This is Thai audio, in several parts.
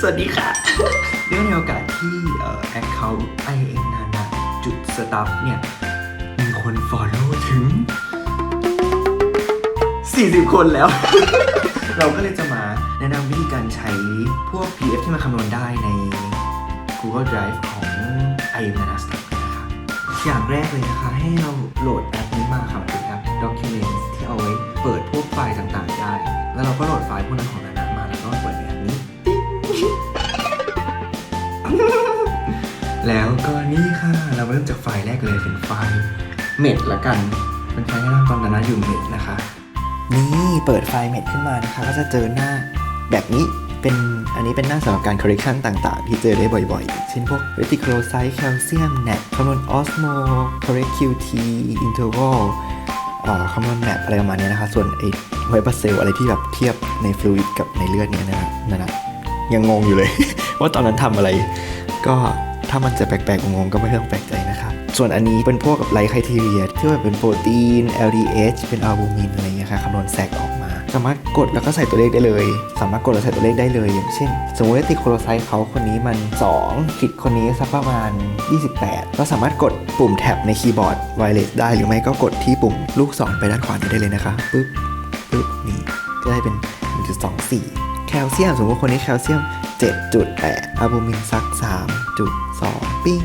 สวัสดีค่ะเนื่องในโอกาสที่เอ่อ account i n นานาจุด stuff เนี่ย มีคน follow ถึง 40 คนแล้ว เราก็เลยจะมาแนะนำวิธีการใช้พวก PDF ที่มาคำนวณได้ใน Google Drive ของ i n นานา stuff กันะคะอย่างแรกเลยนะคะ ให้เราโหลดแอปนี้มาค่ะมันเป็นแอป Documents ที่เอาไว้เปิดพวกไฟล์ต่างๆได้ แล้วเราก็โหลดไฟล์พวกนั้นของนาน เริ่มจากไฟล์แรกเลยเป็นไฟล์เม็ดละกัน เป็นไฟล์ที่ตอนนั้นอยู่เม็ดนะคะ นี่เปิดไฟล์เม็ดขึ้นมานะคะก็จะเจอหน้าแบบนี้เป็นอันนี้เป็นหน้าสำหรับการ correction ต่างๆ ที่เจอได้บ่อยๆ เช่นพวก reticulocyte calcium net คำนวณ osmo correct qt interval อ่าคำนวณ map อะไรประมาณนี้นะคะ ส่วนไอ้ไวบัสเซลอะไรที่แบบเทียบใน fluid กับในเลือดเนี่ยนะนั่นนะยังงงอยู่เลย ว่าตอนนั้นทำอะไรก็ ถ้ามันจะแปลกๆงงๆก็ไม่ต้องแปลกใจนะครับ ส่วนอันนี้เป็นพวกกับไลท์ไคทีเรียที่ว่าเป็นโปรตีน LDH เป็นอัลบูมินอะไรเงี้ยค่ะคำนวณแซกออกมา สามารถกดแล้วก็ใส่ตัวเลขได้เลย สามารถกดแล้วใส่ตัวเลขได้เลย อย่างเช่น สมมติว่าติโคโลไซต์เขาคนนี้มัน 2 คิดคนนี้สักประมาณ 28 ก็สามารถกดปุ่มแท็บในคีย์บอร์ดไวเลสได้หรือไม่ก็กดที่ปุ่มลูกศรไปด้านขวานี้ได้เลยนะคะปึ๊บปึ๊บนี่ก็ได้เป็น1.24แคลเซียมสมมติว่าคนนี้แคลเซียม 7.8อะลบูมินสัก 3.2 ปิ้ง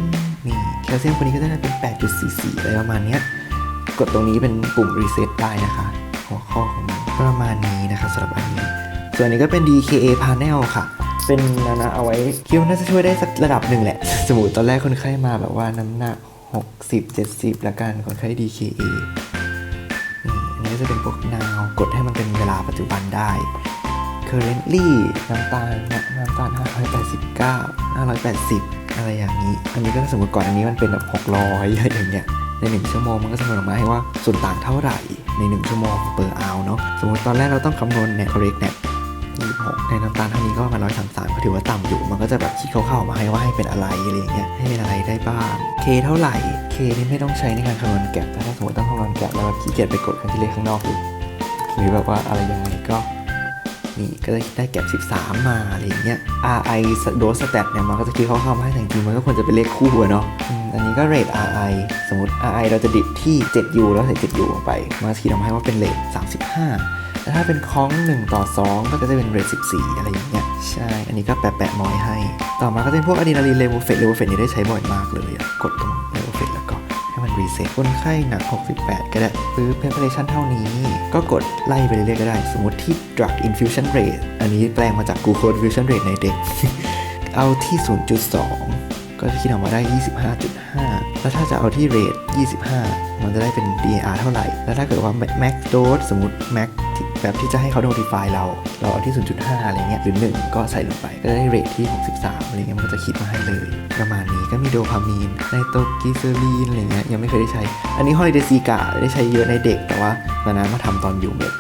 นี่แคลเซียมคนนี้ก็จะได้เป็น 8.44อะไรประมาณนี้กดตรงนี้เป็นปุ่มรีเซ็ตได้นะคะ หัวข้อของมันประมาณนี้นะคะสำหรับอันนี้ ส่วนนี้ก็เป็น DKA panel ค่ะ เป็นนานาเอาไว้คิดว่าน่าจะช่วยได้สักระดับหนึ่งแหละ สมมติตอนแรกคนไข้มาแบบว่าน้ำหนัก 60 70 ละกันคนไข้ DKA นี่อันนี้จะเป็นพวกนาวกดให้มันเป็นเวลาปัจจุบันได้ currently น้ำตาลนะน้ำตาล 589 580 อะไรอย่างนี้ อันนี้ก็สมมติก่อนอันนี้มันเป็นแบบ600อะไรอย่างเงี้ยใน 1 ชั่วโมงมันก็จะคำนวณออกมาให้ว่าส่วนต่างเท่าไหร่ใน 1 ชั่วโมงเปอร์เอาเนาะสมมติตอนแรกเราต้องคำนวณเนี่ย correct เนี่ย26ในน้ำตาลเท่านี้ก็ประมาณ133ก็ถือว่าต่ำอยู่ มันก็จะแบบคิดคร่าวๆมาให้ว่าให้เป็นอะไรอะไรอย่างเงี้ยให้เป็นอะไรได้บ้าง K เท่าไหร่ K นี่ไม่ต้องใช้ในการคำนวณแก็บถ้าสมมติต้องคำนวณแก็บแล้วแบบขี้เกียจไปกดคันที่เลขข้างนอกหรือหรือแบบว่าอะไรยังไงก็ นี่ก็ได้ได้แก็บ 13 มาอะไรอย่างเงี้ย RI โดสสแตทเนี่ยมันก็จะคิดเข้าๆมาให้แต่จริงมันก็ควรจะเป็นเลขคู่เนาะอันนี้ก็เรท RI สมมติ RI เราจะดิบที่ 7U แล้วใส่ 7U ลงไปมันก็คิดออกมาให้ว่าเป็นเรท35แต่ถ้าเป็นคล้อง 1 ต่อ 2 ก็จะเป็นเรท14 อะไรอย่างเงี้ย ใช่ อันนี้ก็แปะๆมอยให้ ต่อมาก็จะเป็นพวกอะดรีนาลีนเลเวเฟตเลเวเฟตนี่ได้ใช้บ่อยมากเลยอะกดตรงเลเวเฟตแล้วก็ ให้มันรีเซ็ตคนไข้หนัก 68 ก็ได้ปื้อ preparation เท่านี้ ก็กดไล่ไปเรื่อยๆก็ได้ สมมติที่ drug infusion rate อันนี้แปลงมาจาก glucose infusion rate ในเด็ก เอาที่ 0.2 ก็จะคิดออกมาได้ 25.5 แล้วถ้าจะเอาที่ rate 25 มันจะได้เป็น DAR เท่าไหร่ แล้วถ้าเกิดว่า max dose สมมติ max แบบที่จะให้เขา notify เรา เราเอาที่ 0.5 อะไรเงี้ย หรือ 1 ก็ใส่ลงไป ก็ได้ rate ที่ 63 อะไรเงี้ย มันก็จะคิดมาให้เลย ประมาณนี้ก็มีโดพามีน ไนโตกิเซอรีนอะไรเงี้ย ยังไม่เคยได้ใช้ อันนี้ฮอลิเดซีกาได้ใช้เยอะในเด็ก แต่ว่านานามาทำตอนอยู่เม็ด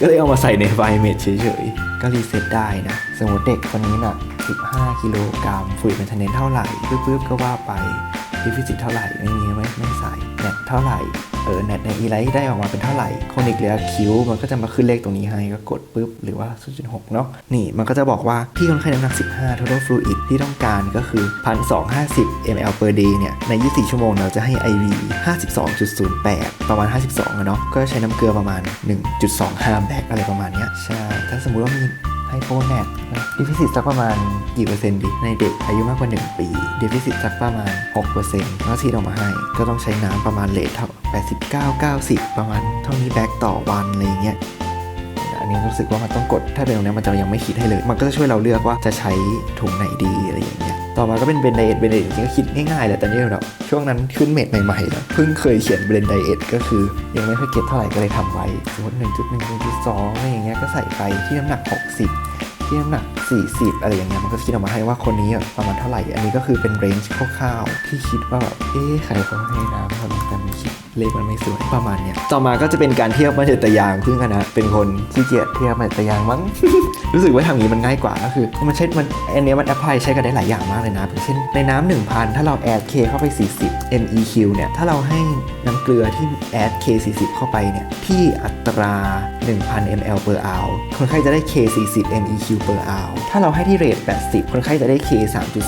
ก็เลยเอามาใส่ในไฟเมดเฉยๆ ก็รีเซ็ตได้นะ สมมติเด็กคนนี้นัก 15 กิโลกรัมฝุ่ยเป็นทนเนนเท่าไหร่ปึ๊บๆก็ว่าไปดิฟิซิตเท่าไหร่ไม่มีไม่ไม่ใส่เน็ตเท่าไหร่เออเน็ตในอีไลท์ได้ออกมาเป็นเท่าไหร่โคนิกเหลือคิวมันก็จะมาขึ้นเลขตรงนี้ให้ก็กดปุ๊บหรือว่า 0.6 เนาะนี่มันก็จะบอกว่าที่คนไข้น้ำหนัก 15 total fluid ที่ต้องการก็คือ 1,250 ml per day เนี่ย ใน 24 ชั่วโมงเราจะให้ IV 52.08 ประมาณ 52อะเนาะก็ใช้น้ำเกลือประมาณ 1.25 แบกอะไรประมาณเนี้ยใช่ถ้าสมมุติว่ามี ไฮโปแนกดิฟิสิตสักประมาณกี่เปอร์เซ็นต์ดิในเด็กอายุมากกว่า 1 ปีดิฟิสิตสักประมาณ6%ก็ที่ออกมาให้ ก็ต้องใช้น้ำประมาณเลทเท่า89 90 ประมาณเท่านี้แบกต่อวันอะไรเงี้ย อันนี้รู้สึกว่ามันต้องกดถ้าเป็นตรงนี้มันจะยังไม่คิดให้เลย มันก็จะช่วยเราเลือกว่าจะใช้ถุงไหนดีอะไรอย่างเงี้ยต่อมาก็เป็นเบนไดเอทเบนไดเอทจริงๆก็คิดง่ายๆแหละแต่นี่แบบช่วงนั้นขึ้นเมดใหม่ๆแล้วเพิ่งเคยเขียนเบนไดเอทก็คือยังไม่ค่อยเก็ตเท่าไหร่ก็เลยทำไว้สมมติ1.1 1.2องอะไรอย่างเงี้ยก็ใส่ไปที่น้ำหนัก 60ที่น้ำหนัก 40 อะไรอย่างเงี้ย มันก็คิดออกมาให้ว่าคนนี้อะประมาณเท่าไหร่ อันนี้ก็คือเป็นเรนจ์คร่าวๆที่คิดว่าแบบ เอ๊ะใครเขาให้น้ำเท่านี้แต่ไม่คิด เลขมันไม่สวยประมาณเนี้ยต่อมาก็จะเป็นการเทียบมาเจตยางซึ่งคณะเป็นคนขี้เกียจเทียบมาเจตยางมั้ง รู้สึกว่าทำอย่างนี้มันง่ายกว่าก็คือ มันใช้มันอันนี้มันแอพพลายใช้กันได้หลายอย่างมากเลยนะอย่างเช่นในน้ำ1,000ถ้าเราแอด K เข้าไป 40 MEQ เนี่ยถ้าเราให้น้ำเกลือที่แอด K 40 เข้าไปเนี่ยที่อัตรา 1,000 ml per hour คนไข้จะได้ K 40 MEQ per hour ถ้าเราให้ที่เรท80 คนไข้จะได้ K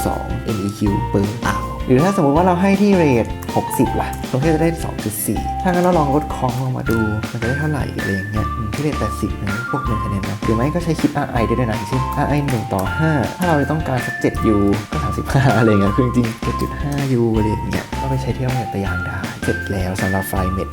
3.2 MEQ per hour หรือถ้าสมมติว่าเราให้ที่เรท 60ล่ะตรงนี้จะได้ 2.4 ถ้างั้นเราลองลดคองลงมาดู มันจะได้เท่าไหร่อะไรอย่างเงี้ยที่เรท 80นะพวก1คะแนนนะหรือไม่ก็ใช้คิด RI ได้ด้วยนะอย่างเช่น RI 1 ต่อ 5 ถ้าเราต้องการสัก7 U ก็ 35 อะไรเงี้ยคือจริง7.5 U อะไรอย่างเงี้ยก็ไปใช้เที่ยวเนตะยางได้เสร็จแล้วสำหรับไฟล์เม็ด